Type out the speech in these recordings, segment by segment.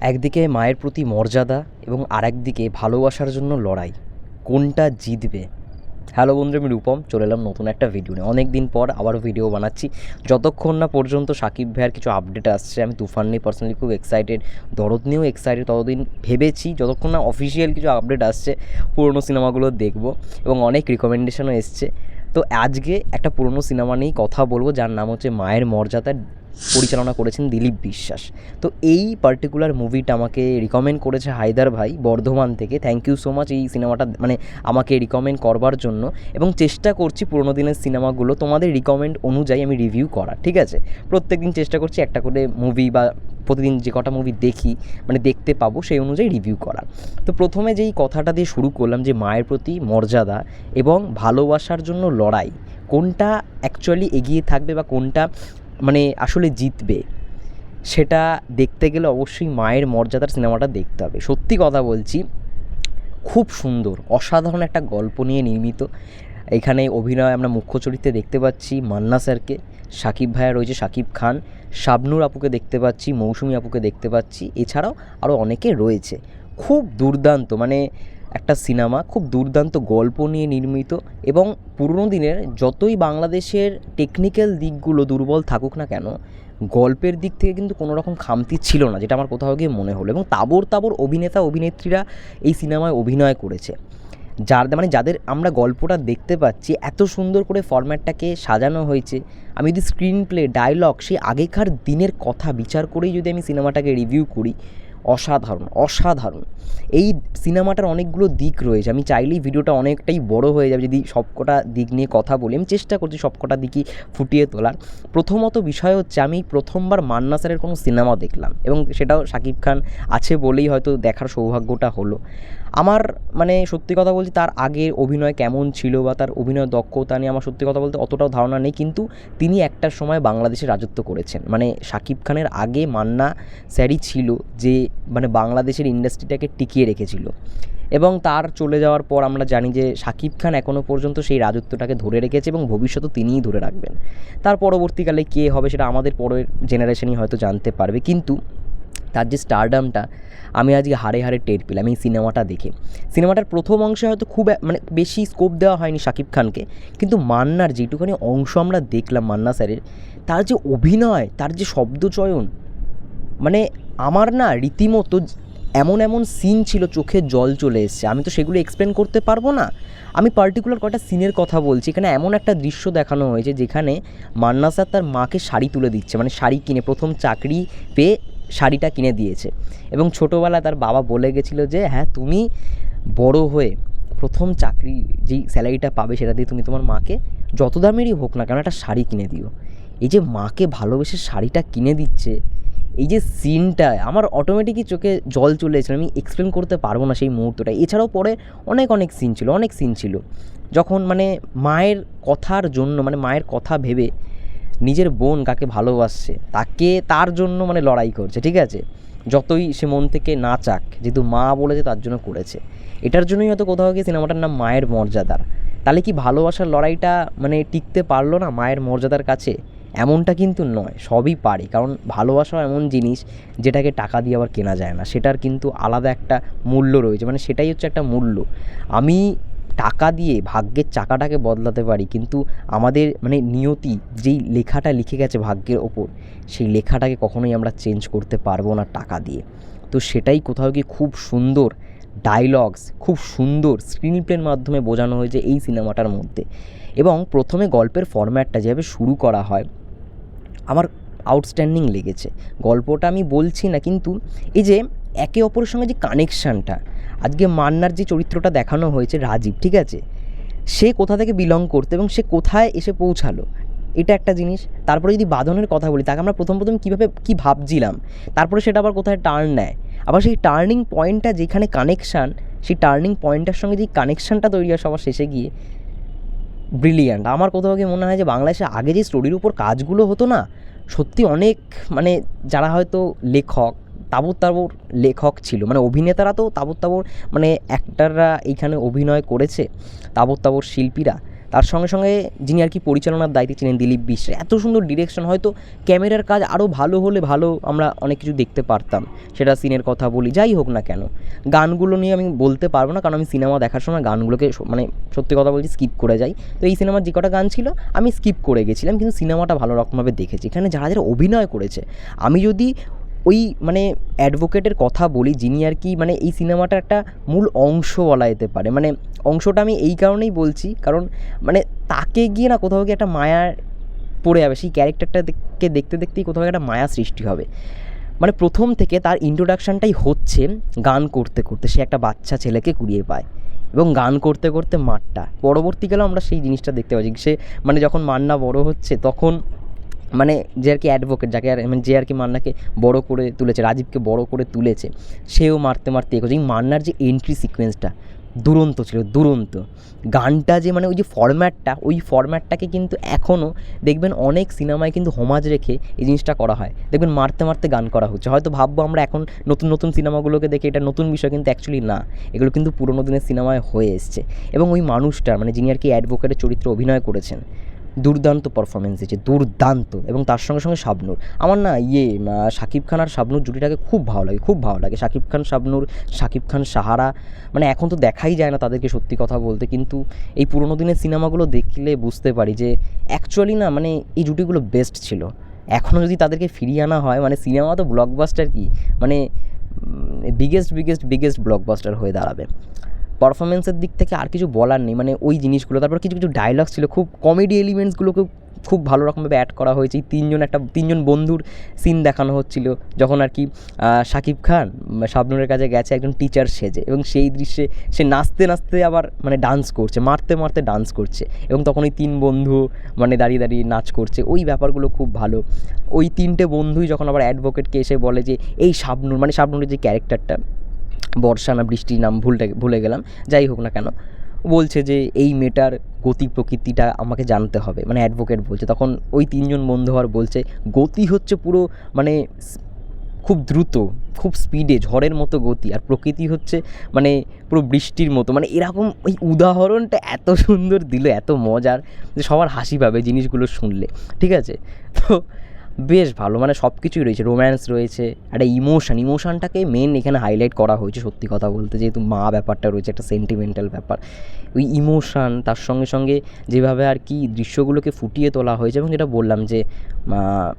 একদিকে মায়ের প্রতি মর্যাদা এবং আরেকদিকে ভালোবাসার জন্য লড়াই। কোনটা জিতবে? হ্যালো বন্ধু আমি রূপম, চলে এলাম নতুন একটা ভিডিও নিয়ে। অনেক দিন পর আবারও ভিডিও বানাচ্ছি। যতক্ষণ না পর্যন্ত সাকিব ভাইয়ের কিছু আপডেট আসছে, আমি তুফান নিয়ে পার্সোনালি খুব এক্সাইটেড দরদ নিয়েও এক্সাইটেড ততদিন ভেবেছি যতক্ষণ না অফিসিয়াল কিছু আপডেট আসছে, পুরনো সিনেমাগুলো দেখব এবং অনেক রিকমেন্ডেশনও এসছে। তো আজকে একটা পুরনো সিনেমা নিয়েই কথা বলব, যার নাম হচ্ছে মায়ের মর্যাদা পরিচালনা করেছেন দিলীপ বিশ্বাস। তো এই পার্টিকুলার মুভিটা আমাকে রিকমেন্ড করেছে হায়দার ভাই বর্ধমান থেকে। থ্যাংক ইউ সো মাচ এই সিনেমাটা মানে আমাকে রিকমেন্ড করবার জন্য। এবং চেষ্টা করছি পুরোনো দিনের সিনেমাগুলো তোমাদের রিকমেন্ড অনুযায়ী আমি রিভিউ করার, ঠিক আছে? প্রত্যেক দিন চেষ্টা করছি একটা করে মুভি বা প্রতিদিন যে কটা মুভি দেখি মানে দেখতে পাবো সেই অনুযায়ী রিভিউ করার তো প্রথমে যেই কথাটা দিয়ে শুরু করলাম যে মায়ের প্রতি মর্যাদা এবং ভালোবাসার জন্য লড়াই, কোনটা অ্যাকচুয়ালি এগিয়ে থাকবে বা কোনটা মানে আসলে জিতবে। সেটা দেখতে গেলে অবশ্যই মায়ের মর্যাদার সিনেমাটা দেখতে হবে। সত্যি কথা বলছি, খুব সুন্দর, অসাধারণ একটা গল্প নিয়ে নির্মিত। এখানে অভিনয় আমরা মুখ্য চরিত্রে দেখতে পাচ্ছি মান্না স্যারকে, সাকিব ভাইয়া রয়েছে সাকিব খান, শাবনুর আপুকে দেখতে পাচ্ছি, মৌসুমি আপুকে দেখতে পাচ্ছি, এছাড়াও আরও অনেকে রয়েছে। খুব দুর্দান্ত মানে একটা সিনেমা, খুব দুর্দান্ত গল্প নিয়ে নির্মিত এবং পুরনো দিনের যতই বাংলাদেশের টেকনিক্যাল দিকগুলো দুর্বল থাকুক না কেন, গল্পের দিক থেকে কিন্তু কোনো রকম খামতি ছিল না, যেটা আমার কোথাও গিয়ে মনে হলো এবং তাবর তাবর অভিনেতা, অভিনেত্রীরা এই সিনেমায় অভিনয় করেছে। যার মানে যাদের আমরা গল্পটা দেখতে পাচ্ছি, এত সুন্দর করে ফরম্যাটটাকে সাজানো হয়েছে, আমি যদি স্ক্রিন প্লে ডায়লগ সেই আগেকার দিনের কথা বিচার করেই যদি আমি সিনেমাটাকে রিভিউ করি অসাধারণ অসাধারণ। এই সিনেমাটার অনেকগুলো দিক রয়েছে। আমি চাইলেই ভিডিওটা অনেকটাই বড় হয়ে যাবে যদি সবকটা দিক নিয়ে কথা বলি। আমি চেষ্টা করছি সবকটা দিকই ফুটিয়ে তোলার। প্রথমত বিষয় হচ্ছে, আমি প্রথমবার মান্না স্যারের কোনো সিনেমা দেখলাম এবং সেটাও শাকিব খান আছে বলেই হয়তো দেখার সৌভাগ্যটা হলো। আমার মানে সত্যি কথা বলছি তার আগের অভিনয় কেমন ছিল বা তার অভিনয় দক্ষতা নিয়ে আমার সত্যি কথা বলতে অতটাও ধারণা নেই। কিন্তু তিনি একটার সময় বাংলাদেশে রাজত্ব করেছেন। মানে শাকিব খানের আগে মান্না স্যারই ছিল যে মানে বাংলাদেশের ইন্ডাস্ট্রিটাকে টিকিয়ে রেখেছিল। এবং তার চলে যাওয়ার পর আমরা জানি যে শাকিব খান এখনও পর্যন্ত সেই রাজত্বটাকে ধরে রেখেছে এবং ভবিষ্যতেও তিনিই ধরে রাখবেন। তার পরবর্তীকালে কে হবে সেটা আমাদের পরের জেনারেশনই হয়তো জানতে পারবে। কিন্তু তার যে স্টারডামটা আমি আজকে হাড়ে হাড়ে টের পেলাম এই সিনেমাটা দেখে। সিনেমাটার প্রথম অংশে হয়তো খুব মানে বেশি স্কোপ দেওয়া হয়নি শাকিব খানকে। কিন্তু মান্নার যেটুখানি অংশ আমরা দেখলাম মান্না স্যারের, তার যে অভিনয়, তার যে শব্দচয়ন মানে আমার না রীতিমতো এমন এমন সিন ছিল, চোখে জল চলে এসছে। আমি তো সেগুলো এক্সপ্লেন করতে পারব না। আমি পার্টিকুলার কটা সিনের কথা বলছি। এখানে এমন একটা দৃশ্য দেখানো হয়েছে, যেখানে মান্না স্যার তার মাকে শাড়ি তুলে দিচ্ছে। মানে শাড়ি কিনে, প্রথম চাকরি পেয়ে শাড়িটা কিনে দিয়েছে। এবং ছোটোবেলায় তার বাবা বলে গেছিল যে হ্যাঁ তুমি বড় হয়ে প্রথম চাকরি যেই স্যালারিটা পাবে, সেটা দিয়ে তুমি তোমার মাকে যত দামেরই হোক না কেন একটা শাড়ি কিনে দিও। এই যে মাকে ভালোবেসে শাড়িটা কিনে দিচ্ছে এই যে সিনটা আমার অটোমেটিকই চোখে জল চলে এসেছিল, আমি এক্সপ্লেন করতে পারব না সেই মুহূর্তটা। এছাড়াও পরে অনেক অনেক সিন ছিল, অনেক সিন ছিল। যখন মানে মায়ের কথার জন্য মানে মায়ের কথা ভেবে নিজের বোন কাকে ভালোবাসছে, তাকে তার জন্য মানে লড়াই করছে, ঠিক আছে? যতই সে মন থেকে না চাক যেহেতু মা বলেছে তার জন্য করেছে। এটার জন্যই হয়তো কোথাও গিয়ে সিনেমাটার নাম মায়ের মর্যাদার। তাহলে কি ভালোবাসার লড়াইটা মানে টিকতে পারল না মায়ের মর্যাদার কাছে? এমনটা কিন্তু নয়, সবই পারে। কারণ ভালোবাসা এমন জিনিস যেটাকে টাকা দিয়ে আবার কেনা যায় না। সেটার কিন্তু আলাদা একটা মূল্য রয়েছে। মানে সেটাই হচ্ছে একটা মূল্য। আমি টাকা দিয়ে ভাগ্যের চাকাটাকে বদলাতে পারি, কিন্তু আমাদের মানে নিয়তি যেই লেখাটা লিখে গেছে ভাগ্যের ওপর, সেই লেখাটাকে কখনোই আমরা চেঞ্জ করতে পারব না টাকা দিয়ে। তো সেটাই কোথাও কি খুব সুন্দর ডায়লগস খুব সুন্দর স্ক্রিন প্লের মাধ্যমে বোঝানো হয়েছে এই সিনেমাটার মধ্যে। এবং প্রথমে গল্পের ফরম্যাটটা যেভাবে শুরু করা হয় আমার আউটস্ট্যান্ডিং লেগেছে। গল্পটা আমি বলছি না, কিন্তু এই যে একে অপরের সঙ্গে যে কানেকশানটা আজকে মান্নার যে চরিত্রটা দেখানো হয়েছে রাজীব, ঠিক আছে? সে কোথা থেকে বিলং করতে এবং সে কোথায় এসে পৌঁছালো? এটা একটা জিনিস। তারপরে যদি বাঁধনের কথা বলি, তাকে আমরা প্রথম প্রথম কীভাবে, কী ভাবছিলাম? তারপরে সেটা আবার কোথায় টার্ন নেয়? আবার সেই টার্নিং পয়েন্টটা যেখানে কানেকশান সেই টার্নিং পয়েন্টটার সঙ্গে যে কানেকশানটা তৈরি হয় সবার শেষে গিয়ে ব্রিলিয়ান্ট আমার কোথাও গিয়ে মনে হয় যে বাংলাদেশে আগে যে স্টোরির উপর কাজগুলো হতো না সত্যি অনেক মানে যারা হয়তো লেখক তাবর তাবর লেখক ছিল মানে অভিনেতারা তো তাবর তাবর মানে অ্যাক্টাররা এইখানে অভিনয় করেছে তাবর তাবর শিল্পীরা। তার সঙ্গে সঙ্গে যিনি আর কি পরিচালনার দায়িত্বে ছিলেন দিলীপ বিশ্ব এত সুন্দর ডিরেকশন হয়তো ক্যামেরার কাজ আরও ভালো হলে ভালো আমরা অনেক কিছু দেখতে পারতাম। সেটা সিনের কথা বলি, যাই হোক না কেন। গানগুলো নিয়ে আমি বলতে পারব না, কারণ আমি সিনেমা দেখার সময় গানগুলোকে মানে সত্যি কথা বলছি স্কিপ করে যাই। তো এই সিনেমার যে কটা গান ছিল, আমি স্কিপ করে গেছিলাম, কিন্তু সিনেমাটা ভালো রকমভাবে দেখেছি। এখানে যারা যারা অভিনয় করেছে, আমি যদি ওই মানে অ্যাডভোকেটের কথা বলি, যিনি আর কি মানে এই সিনেমাটার একটা মূল অংশ বলা যেতে পারে। মানে অংশটা আমি এই কারণেই বলছি, কারণ মানে তাকে গিয়ে না কোথাও গিয়ে একটা মায়ার পড়ে যাবে। সেই ক্যারেক্টারটাকে দেখতে দেখতেই কোথাও একটা মায়া সৃষ্টি হবে। মানে প্রথম থেকে তার ইন্ট্রোডাকশানটাই হচ্ছে গান করতে করতে। সে একটা বাচ্চা ছেলেকে কুড়িয়ে পায় এবং গান করতে করতে মাঠটা পরবর্তীকালে আমরা সেই জিনিসটা দেখতে পাচ্ছি। সে মানে যখন মান্না বড় হচ্ছে, তখন মানে যে আর কি অ্যাডভোকেট যাকে আর মানে যে আর কি মান্নাকে বড় করে তুলেছে, রাজীবকে বড় করে তুলেছে, সেও মারতে মারতে এগোচ্ছে। এই মান্নার যে এন্ট্রি সিকোয়েন্সটা দুরন্ত ছিল, দুরন্ত। গানটা যে মানে ওই যে ফরম্যাটটা ওই ফরম্যাটটাকে কিন্তু এখনও দেখবেন অনেক সিনেমায় কিন্তু হোমাজ রেখে এই জিনিসটা করা হয়। দেখবেন মারতে মারতে গান করা হচ্ছে। হয়তো ভাববো আমরা এখন নতুন নতুন সিনেমাগুলোকে দেখে এটা নতুন বিষয়, কিন্তু অ্যাকচুয়ালি না। এগুলো কিন্তু পুরোনো দিনের সিনেমায় হয়ে এসছে। এবং ওই মানুষটা মানে যিনি আর কি অ্যাডভোকেটের চরিত্র অভিনয় করেছেন দুর্দান্ত পারফরমেন্স দিয়েছে, দুর্দান্ত এবং তার সঙ্গে সঙ্গে শাবনূর। আমার না ইয়ে শাকিব খান আর শাবনুর জুটিটাকে খুব ভালো লাগে, খুব ভালো লাগে। শাকিব খান, শাবনূর, শাকিব খান, সাহারা মানে এখন তো দেখাই যায় না তাদেরকে সত্যি কথা বলতে, কিন্তু এই পুরোনো দিনের সিনেমাগুলো দেখলে বুঝতে পারি যে অ্যাকচুয়ালি না মানে এই জুটিগুলো বেস্ট ছিল। এখনও যদি তাদেরকে ফিরিয়ে আনা হয় মানে সিনেমা তো ব্লকবাস্টার কি? মানে বিগেস্ট বিগেস্ট বিগেস্ট ব্লকবাস্টার হয়ে দাঁড়াবে। পারফরমেন্সের দিক থেকে আর কিছু বলার নেই। মানে ওই জিনিসগুলো, তারপর কিছু কিছু ডায়লগ ছিল। খুব কমেডি এলিমেন্টসগুলোকে খুব ভালো রকমভাবে অ্যাড করা হয়েছে। তিনজন একটা, তিনজন বন্ধুর সিন দেখানো হচ্ছিল, যখন আর কি শাকিব খান শাবনুরের কাছে গেছে, একজন টিচার সেজে। এবং সেই দৃশ্যে সে নাচতে নাচতে আবার মানে ডান্স করছে, মারতে মারতে ডান্স করছে। এবং তখন ওই তিন বন্ধু মানে দাঁড়িয়ে দাঁড়িয়ে নাচ করছে। ওই ব্যাপারগুলো খুব ভালো। ওই তিনটে বন্ধুই যখন আবার অ্যাডভোকেটকে এসে বলে যে, এই শাবনুর মানে শাবনুরের যে ক্যারেক্টারটা বর্ষা না বৃষ্টির নাম ভুলটা, ভুলে গেলাম, যাই হোক না কেন। বলছে যে এই মেয়েটার গতি প্রকৃতিটা আমাকে জানতে হবে মানে অ্যাডভোকেট বলছে। তখন ওই তিনজন বন্ধু আর বলছে, গতি হচ্ছে পুরো মানে খুব দ্রুত, খুব স্পিডে ঝড়ের মতো গতি। আর প্রকৃতি হচ্ছে মানে পুরো বৃষ্টির মতো। মানে এরকম ওই উদাহরণটা এত সুন্দর দিল, এত মজার, যে সবার হাসি পাবে জিনিসগুলো শুনলে। ঠিক আছে? তো বেশ ভালো মানে সব কিছুই রয়েছে রোম্যান্স রয়েছে, একটা ইমোশন ইমোশনটাকে মেন এখানে হাইলাইট করা হয়েছে সত্যি কথা বলতে, যেহেতু মা ব্যাপারটা রয়েছে, একটা সেন্টিমেন্টাল ব্যাপার। ওই ইমোশন তার সঙ্গে সঙ্গে যেভাবে আর কি দৃশ্যগুলোকে ফুটিয়ে তোলা হয়েছে এবং যেটা বললাম যে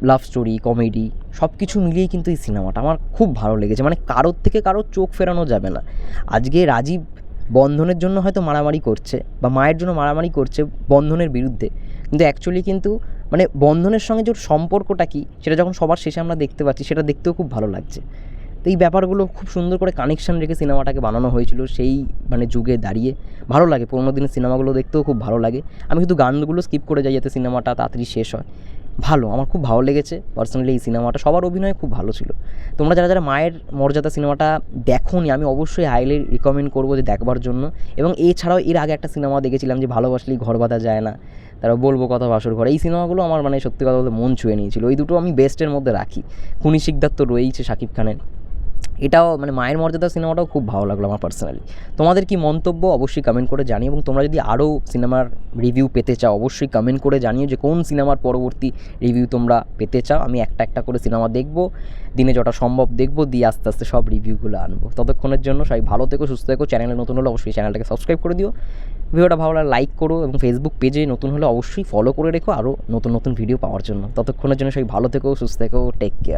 লাভ স্টোরি কমেডি সব কিছু মিলিয়েই কিন্তু এই সিনেমাটা আমার খুব ভালো লেগেছে। মানে কারোর থেকে কারোর চোখ ফেরানো যাবে না। আজকে রাজীব বন্ধনের জন্য হয়তো মারামারি করছে বা মায়ের জন্য মারামারি করছে বন্ধনের বিরুদ্ধে। কিন্তু অ্যাকচুয়ালি কিন্তু মানে বন্ধনের সঙ্গে যে সম্পর্কটা কী, সেটা যখন সবার শেষে আমরা দেখতে পাচ্ছি, সেটা দেখতেও খুব ভালো লাগছে। তো এই ব্যাপারগুলো খুব সুন্দর করে কানেকশান রেখে সিনেমাটাকে বানানো হয়েছিল সেই মানে যুগে দাঁড়িয়ে। ভালো লাগে, পুরোনো দিনের সিনেমাগুলো দেখতেও খুব ভালো লাগে। আমি শুধু গানগুলো স্কিপ করে যাই যাতে সিনেমাটা তাড়াতাড়ি শেষ হয়। ভালো, আমার খুব ভালো লেগেছে। পার্সোনালি এই সিনেমাটা, সবার অভিনয় খুব ভালো ছিল। তোমরা যারা যারা মায়ের মর্যাদা সিনেমাটা দেখোনি, আমি অবশ্যই হাইলি রিকমেন্ড করব যে দেখবার জন্য। এবং এছাড়াও এর আগে একটা সিনেমা দেখেছিলাম যে ভালোবাসলেই ঘর বাঁধা যায় না। তারপর বলব কথা বাসর ঘর। এই সিনেমাগুলো আমার মানে সত্যি কথা বলতে মন ছুঁয়ে নিয়েছিল। ওই দুটো আমি বেস্টের মধ্যে রাখি। খুনি শিকদার তো রয়েইছে শাকিব খানের। এটাও মানে মায়ের মর্যাদা সিনেমাটাও খুব ভালো লাগল আমার পার্সোনালি তোমাদের কি মন্তব্য অবশ্যই কমেন্ট করে জানিও এবং তোমরা যদি আরও সিনেমার রিভিউ পেতে চাও, অবশ্যই কমেন্ট করে জানিও যে কোন সিনেমার পরবর্তী রিভিউ তোমরা পেতে চাও। আমি একটা একটা করে সিনেমা দেখব, দিনে যটা সম্ভব দেখব, দিয়ে আস্তে আস্তে সব রিভিউগুলো আনব। ততক্ষণের জন্য সবাই ভালো থেকো, সুস্থ থেকো। চ্যানেলে নতুন হলে অবশ্যই চ্যানেলটাকে সাবস্ক্রাইব করে দিও। ভিডিওটা ভালো লাগলে লাইক করো এবং ফেসবুক পেজে নতুন হলে অবশ্যই ফলো করে রেখো আরও নতুন নতুন ভিডিও পাওয়ার জন্য। ততক্ষণের জন্য সবাই ভালো থেকো, সুস্থ থেকো টেক কেয়ার